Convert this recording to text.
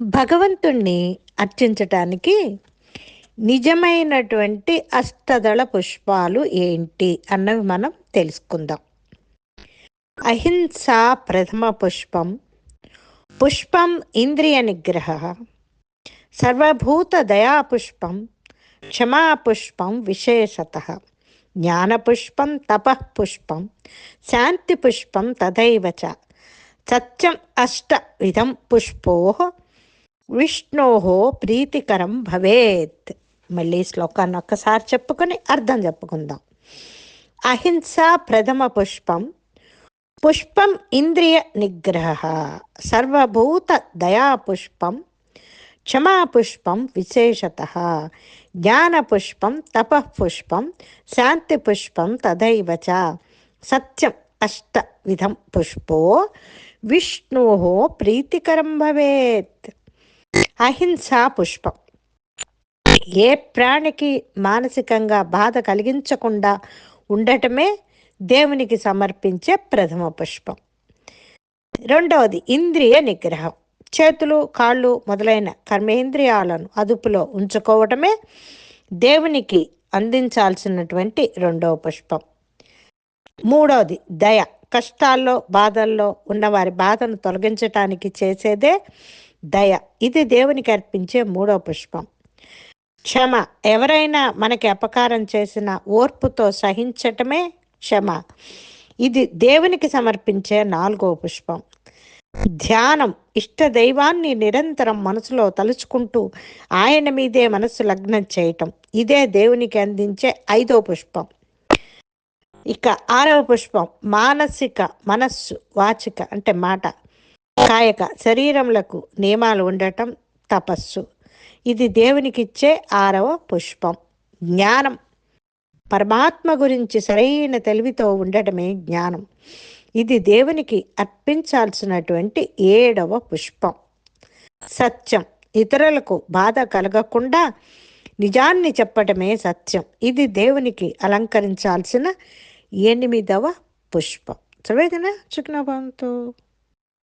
భగవంతుణ్ణి అర్చించటానికి నిజమైనటువంటి అష్టదళ పుష్పాలు ఏంటి అన్నవి మనం తెలుసుకుందాం. అహింస ప్రథమ పుష్పం పుష్పం ఇంద్రియ నిగ్రహ సర్వభూత దయాపుష్పం పుష్పం క్షమా పుష్పం విశేషత జ్ఞానపుష్పం తపఃపుష్పం పుష్పం శాంతి పుష్పం తథైవ చ సత్యం అష్ట విధం పుష్పో విష్ణో ప్రీతికరం భవేత్. మళ్ళీ శ్లోకాన్ని ఒక్కసారి చెప్పుకొని అర్థం చెప్పుకుందాం. అహింస ప్రథమ పుష్పం. పుష్పం ఇంద్రియ నిగ్రహ. సర్వభూత దయాపుష్పం క్షమాపుష్పం విశేషత. జ్ఞానపుష్పం తపఃపుష్పం శాంతిపుష్పం పుష్పం. తథైవ చ సత్యం అష్టవిధం పుష్పో. విష్ణో ప్రీతికరం భవేత్. అహింసా పుష్పం. ఏ ప్రాణికి మానసికంగా బాధ కలిగించకుండా ఉండటమే దేవునికి సమర్పించే ప్రథమ పుష్పం. రెండవది ఇంద్రియ నిగ్రహం. చేతులు కాళ్ళు మొదలైన కర్మేంద్రియాలను అదుపులో ఉంచుకోవటమే దేవునికి అందించాల్సినటువంటి రెండవ పుష్పం. మూడవది దయ. కష్టాల్లో బాధల్లో ఉన్నవారి బాధను తొలగించటానికి చేసేదే దయ. ఇది దేవునికి అర్పించే మూడో పుష్పం. క్షమ. ఎవరైనా మనకి అపకారం చేసిన ఓర్పుతో సహించటమే క్షమ. ఇది దేవునికి సమర్పించే నాలుగో పుష్పం. ధ్యానం. ఇష్ట దైవాన్ని నిరంతరం మనసులో తలుచుకుంటూ ఆయన మీదే మనసు లగ్నం చేయటం. ఇదే దేవునికి అందించే ఐదో పుష్పం. ఇక ఆరవ పుష్పం. మానసిక మనస్సు వాచిక అంటే మాట. కాయక శరీరములకు నియమాలు ఉండటం తపస్సు. ఇది దేవునికిచ్చే ఆరవ పుష్పం. జ్ఞానం. పరమాత్మ గురించి సరైన తెలివితో ఉండటమే జ్ఞానం. ఇది దేవునికి అర్పించాల్సినటువంటి ఏడవ పుష్పం. సత్యం. ఇతరులకు బాధ కలగకుండా నిజాన్ని చెప్పటమే సత్యం. ఇది దేవునికి అలంకరించాల్సిన ఎనిమిదవ పుష్పం. సర్వేదన చిక్నభవంతో